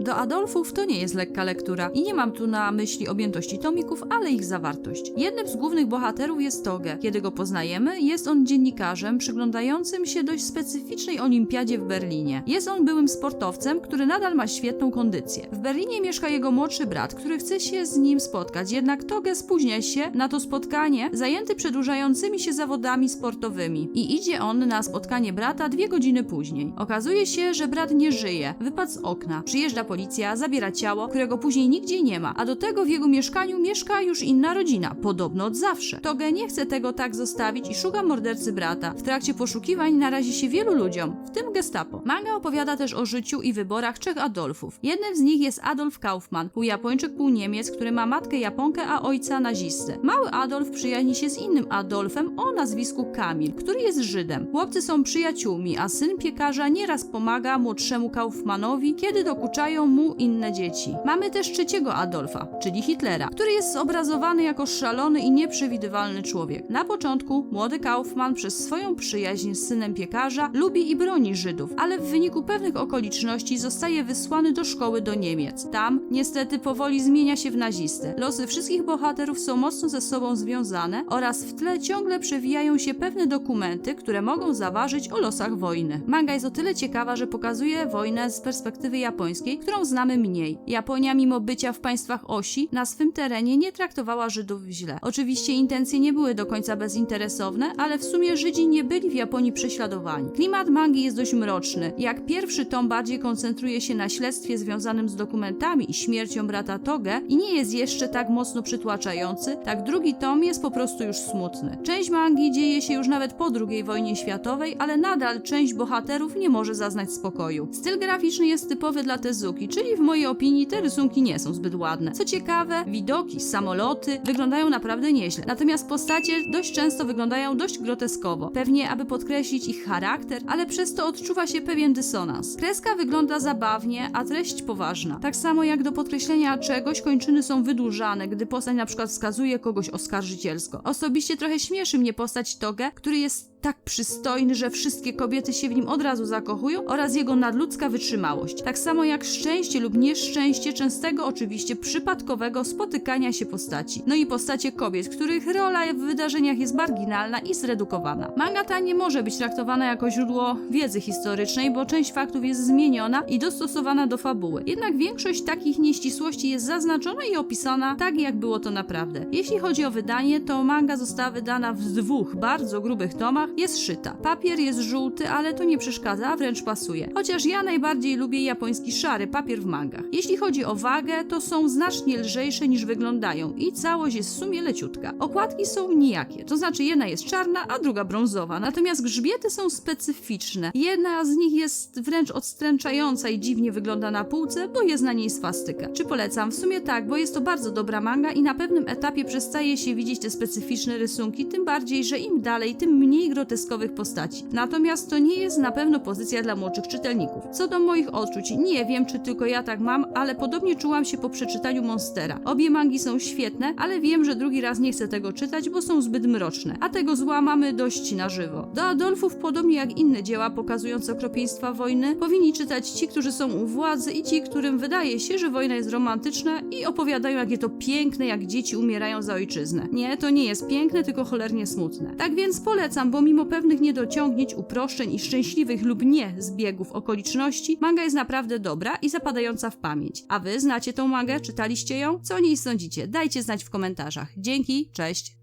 Do Adolfów to nie jest lekka lektura i nie mam tu na myśli objętości tomików, ale ich zawartość. Jednym z głównych bohaterów jest Toge. Kiedy go poznajemy, jest on dziennikarzem przyglądającym się dość specyficznej olimpiadzie w Berlinie. Jest on byłym sportowcem, który nadal ma świetną kondycję. W Berlinie mieszka jego młodszy brat, który chce się z nim spotkać, jednak Toge spóźnia się na to spotkanie, zajęty przedłużającymi się zawodami sportowymi. I idzie on na spotkanie brata dwie godziny później. Okazuje się, że brat nie żyje, wypadł z okna. Przyjeżdża policja, zabiera ciało, którego później nigdzie nie ma, a do tego w jego mieszkaniu mieszka już inna rodzina, podobno od zawsze. Toge nie chce tego tak zostawić i szuka mordercy brata. W trakcie poszukiwań narazi się wielu ludziom, w tym gestapo. Manga opowiada też o życiu i wyborach trzech Adolfów. Jednym z nich jest Adolf Kaufmann, pół Japończyk, pół Niemiec, który ma matkę Japonkę, a ojca nazistę. Mały Adolf przyjaźni się z innym Adolfem o nazwisku Kamil, który jest Żydem. Chłopcy są przyjaciółmi, a syn piekarza nieraz pomaga młodszemu Kaufmannowi, kiedy dokuczają mu inne dzieci. Mamy też trzeciego Adolfa, czyli Hitlera, który jest zobrazowany jako szalony i nieprzewidywalny człowiek. Na początku młody Kaufmann przez swoją przyjaźń z synem piekarza lubi i broni Żydów, ale w wyniku pewnych okoliczności zostaje wysłany do szkoły do Niemiec. Tam niestety powoli zmienia się w nazistę. Losy wszystkich bohaterów są mocno ze sobą związane oraz w tle ciągle przewijają się pewne dokumenty, które mogą zaważyć o losach wojny. Manga jest o tyle ciekawa, że pokazuje wojnę z perspektywy japońskiej, którą znamy mniej. Japonia, mimo bycia w państwach osi, na swym terenie nie traktowała Żydów źle. Oczywiście intencje nie były do końca bezinteresowne, ale w sumie Żydzi nie byli w Japonii prześladowani. Klimat mangi jest dość mroczny. Jak pierwszy tom bardziej koncentruje się na śledztwie związanym z dokumentami i śmiercią brata Toge i nie jest jeszcze tak mocno przytłaczający, tak drugi tom jest po prostu już smutny. Część mangi dzieje się już nawet po II wojnie światowej, ale nadal część bohaterów nie może zaznać spokoju. Styl graficzny jest typowy dla Tezuki, czyli w mojej opinii te rysunki nie są zbyt ładne. Co ciekawe, widoki, samoloty wyglądają naprawdę nieźle, natomiast postacie dość często wyglądają dość groteskowo. Pewnie aby podkreślić ich charakter, ale przez to odczuwa się pewien dysonans. Kreska wygląda zabawnie, a treść poważna. Tak samo jak do podkreślenia czegoś kończyny są wydłużane, gdy postać na przykład wskazuje kogoś oskarżycielsko. Osobiście trochę śmieszy mnie postać Toge, który jest tak przystojny, że wszystkie kobiety się w nim od razu zakochują oraz jego nadludzka wytrzymałość. Tak samo jak szczęście lub nieszczęście częstego, oczywiście przypadkowego spotykania się postaci. No i postacie kobiet, których rola w wydarzeniach jest marginalna i zredukowana. Manga ta nie może być traktowana jako źródło wiedzy historycznej, bo część faktów jest zmieniona i dostosowana do fabuły. Jednak większość takich nieścisłości jest zaznaczona i opisana tak, jak było to naprawdę. Jeśli chodzi o wydanie, to manga została wydana w dwóch bardzo grubych tomach, jest szyta. Papier jest żółty, ale to nie przeszkadza, wręcz pasuje. Chociaż ja najbardziej lubię japoński szary papier w mangach. Jeśli chodzi o wagę, to są znacznie lżejsze niż wyglądają i całość jest w sumie leciutka. Okładki są nijakie, to znaczy jedna jest czarna, a druga brązowa, natomiast grzbiety są specyficzne. Jedna z nich jest wręcz odstręczająca i dziwnie wygląda na półce, bo jest na niej swastyka. Czy polecam? W sumie tak, bo jest to bardzo dobra manga i na pewnym etapie przestaje się widzieć te specyficzne rysunki, tym bardziej, że im dalej, tym mniej groteskowych postaci. Natomiast to nie jest na pewno pozycja dla młodszych czytelników. Co do moich odczuć, nie wiem, czy tylko ja tak mam, ale podobnie czułam się po przeczytaniu Monstera. Obie mangi są świetne, ale wiem, że drugi raz nie chcę tego czytać, bo są zbyt mroczne, a tego zła mamy dość na żywo. Do Adolfów, podobnie jak inne dzieła pokazujące okropieństwa wojny, powinni czytać ci, którzy są u władzy i ci, którym wydaje się, że wojna jest romantyczna i opowiadają, jakie to piękne, jak dzieci umierają za ojczyznę. Nie, to nie jest piękne, tylko cholernie smutne. Tak więc polecam, bo mimo pewnych niedociągnięć, uproszczeń i szczęśliwych lub nie zbiegów okoliczności, manga jest naprawdę dobra i zapadająca w pamięć. A wy znacie tą mangę? Czytaliście ją? Co o niej sądzicie? Dajcie znać w komentarzach. Dzięki, cześć!